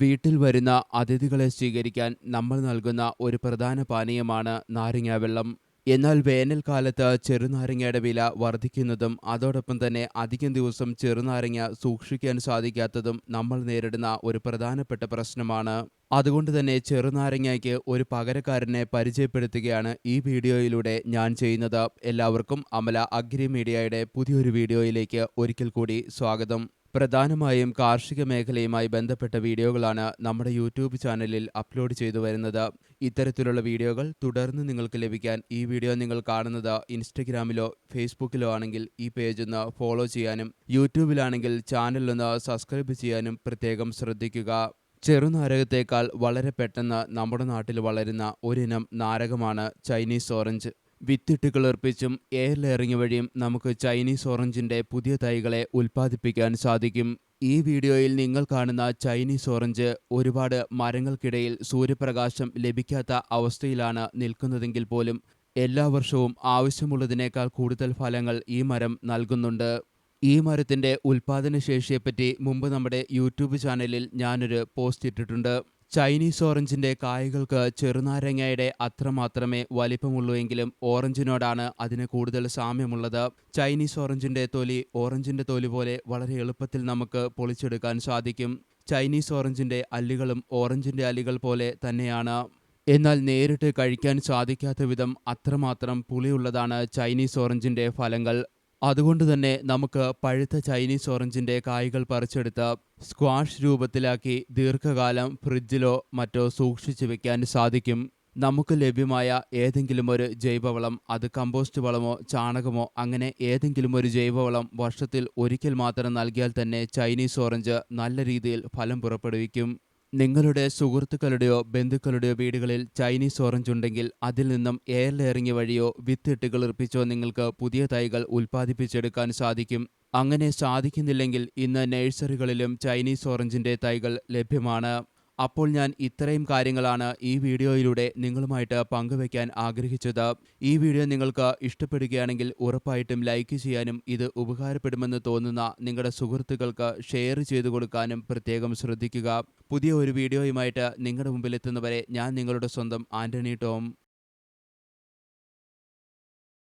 വീട്ടിൽ വരുന്ന അതിഥികളെ സ്വീകരിക്കാൻ നമ്മൾ നൽകുന്ന ഒരു പ്രധാന പാനീയമാണ് നാരങ്ങാ വെള്ളം. എന്നാൽ വേനൽക്കാലത്ത് ചെറുനാരങ്ങയുടെ വില വർദ്ധിക്കുന്നതും അതോടൊപ്പം തന്നെ അധികം ദിവസം ചെറുനാരങ്ങ സൂക്ഷിക്കാൻ സാധിക്കാത്തതും നമ്മൾ നേരിടുന്ന ഒരു പ്രധാനപ്പെട്ട പ്രശ്നമാണ്. അതുകൊണ്ട് തന്നെ ചെറുനാരങ്ങയ്ക്ക് ഒരു പകരക്കാരനെ പരിചയപ്പെടുത്തുകയാണ് ഈ വീഡിയോയിലൂടെ ഞാൻ ചെയ്യുന്നത്. എല്ലാവർക്കും അമല അഗ്രി മീഡിയയുടെ പുതിയൊരു വീഡിയോയിലേക്ക് ഒരിക്കൽ കൂടി സ്വാഗതം. പ്രധാനമായും കാർഷിക മേഖലയുമായി ബന്ധപ്പെട്ട വീഡിയോകളാണ് നമ്മുടെ യൂട്യൂബ് ചാനലിൽ അപ്ലോഡ് ചെയ്തു വരുന്നത്. ഇത്തരത്തിലുള്ള വീഡിയോകൾ തുടർന്ന് നിങ്ങൾക്ക് ലഭിക്കാൻ ഈ വീഡിയോ നിങ്ങൾ കാണുന്നത് ഇൻസ്റ്റഗ്രാമിലോ ഫേസ്ബുക്കിലോ ആണെങ്കിൽ ഈ പേജ് ഒന്ന് ഫോളോ ചെയ്യാനും യൂട്യൂബിലാണെങ്കിൽ ചാനൽ ഒന്ന് സബ്സ്ക്രൈബ് ചെയ്യാനും പ്രത്യേകം ശ്രദ്ധിക്കുക. ചെറുനാരകത്തേക്കാൾ വളരെ പെട്ടെന്ന് നമ്മുടെ നാട്ടിൽ വളരുന്ന ഒരിനം നാരകമാണ് ചൈനീസ് ഓറഞ്ച്. വിത്തിട്ട് എയർ എയറിലിറങ്ങി വഴിയും നമുക്ക് ചൈനീസ് ഓറഞ്ചിന്റെ പുതിയ തൈകളെ ഉൽപ്പാദിപ്പിക്കാൻ സാധിക്കും. ഈ വീഡിയോയിൽ നിങ്ങൾ കാണുന്ന ചൈനീസ് ഓറഞ്ച് ഒരുപാട് മരങ്ങൾക്കിടയിൽ സൂര്യപ്രകാശം ലഭിക്കാത്ത അവസ്ഥയിലാണ് നിൽക്കുന്നതെങ്കിൽ പോലും എല്ലാ വർഷവും ആവശ്യമുള്ളതിനേക്കാൾ കൂടുതൽ ഫലങ്ങൾ ഈ മരം നൽകുന്നുണ്ട്. ഈ മരത്തിന്റെ ഉൽപ്പാദനശേഷിയെപ്പറ്റി മുമ്പ് നമ്മുടെ യൂട്യൂബ് ചാനലിൽ ഞാനൊരു പോസ്റ്റ് ഇട്ടിട്ടുണ്ട്. ചൈനീസ് ഓറഞ്ചിന്റെ കായകൾക്ക് ചെറുനാരങ്ങയുടെ അത്ര മാത്രമേ വലിപ്പമുള്ളൂ എങ്കിലും ഓറഞ്ചിനോടാണ് അതിന് കൂടുതൽ സാമ്യമുള്ളത്. ചൈനീസ് ഓറഞ്ചിന്റെ തൊലി ഓറഞ്ചിന്റെ തൊലി പോലെ വളരെ എളുപ്പത്തിൽ നമുക്ക് പൊളിച്ചെടുക്കാൻ സാധിക്കും. ചൈനീസ് ഓറഞ്ചിന്റെ അല്ലികളും ഓറഞ്ചിന്റെ അല്ലികൾ പോലെ തന്നെയാണ്. എന്നാൽ നേരിട്ട് കഴിക്കാൻ സാധിക്കാത്ത വിധം അത്രമാത്രം പുളിയുള്ളതാണ് ചൈനീസ് ഓറഞ്ചിന്റെ ഫലങ്ങൾ. അതുകൊണ്ട് തന്നെ നമുക്ക് പഴുത്ത ചൈനീസ് ഓറഞ്ചിന്റെ കായ്കൾ പറിച്ചെടുത്ത് സ്ക്വാഷ് രൂപത്തിലാക്കി ദീർഘകാലം ഫ്രിഡ്ജിലോ മറ്റോ സൂക്ഷിച്ചു വെക്കാൻ സാധിക്കും. നമുക്ക് ലഭ്യമായ ഏതെങ്കിലും ഒരു ജൈവവളം അത് കമ്പോസ്റ്റ് വളമോ ചാണകമോ അങ്ങനെ ഏതെങ്കിലും ഒരു ജൈവവളം വർഷത്തിൽ ഒരിക്കൽ മാത്രം നൽകിയാൽ തന്നെ ചൈനീസ് ഓറഞ്ച് നല്ല രീതിയിൽ ഫലം പുറപ്പെടുവിക്കും. നിങ്ങളുടെ സുഹൃത്തുക്കളുടെയോ ബന്ധുക്കളുടെയോ വീടുകളിൽ ചൈനീസ് ഓറഞ്ച് ഉണ്ടെങ്കിൽ അതിൽ നിന്നും എയറിലിറങ്ങിയ വഴിയോ വിത്തിട്ടുകൾ കിളിർപ്പിച്ചോ നിങ്ങൾക്ക് പുതിയ തൈകൾ ഉൽപ്പാദിപ്പിച്ചെടുക്കാൻ സാധിക്കും. അങ്ങനെ സാധിക്കുന്നില്ലെങ്കിൽ ഇന്ന് നഴ്സറികളിലും ചൈനീസ് ഓറഞ്ചിന്റെ തൈകൾ ലഭ്യമാണ്. അപ്പോൾ ഞാൻ ഇത്രയും കാര്യങ്ങളാണ് ഈ വീഡിയോയിലൂടെ നിങ്ങളുമായിട്ട് പങ്കുവയ്ക്കാൻ ആഗ്രഹിച്ചത്. ഈ വീഡിയോ നിങ്ങൾക്ക് ഇഷ്ടപ്പെടുകയാണെങ്കിൽ ഉറപ്പായിട്ടും ലൈക്ക് ചെയ്യാനും ഇത് ഉപകാരപ്പെടുമെന്ന് തോന്നുന്ന നിങ്ങളുടെ സുഹൃത്തുക്കൾക്ക് ഷെയർ ചെയ്തു കൊടുക്കാനും പ്രത്യേകം ശ്രദ്ധിക്കുക. പുതിയ ഒരു വീഡിയോയുമായിട്ട് നിങ്ങളുടെ മുമ്പിലെത്തുന്നവരെ ഞാൻ നിങ്ങളുടെ സ്വന്തം ആന്റണി ടോം.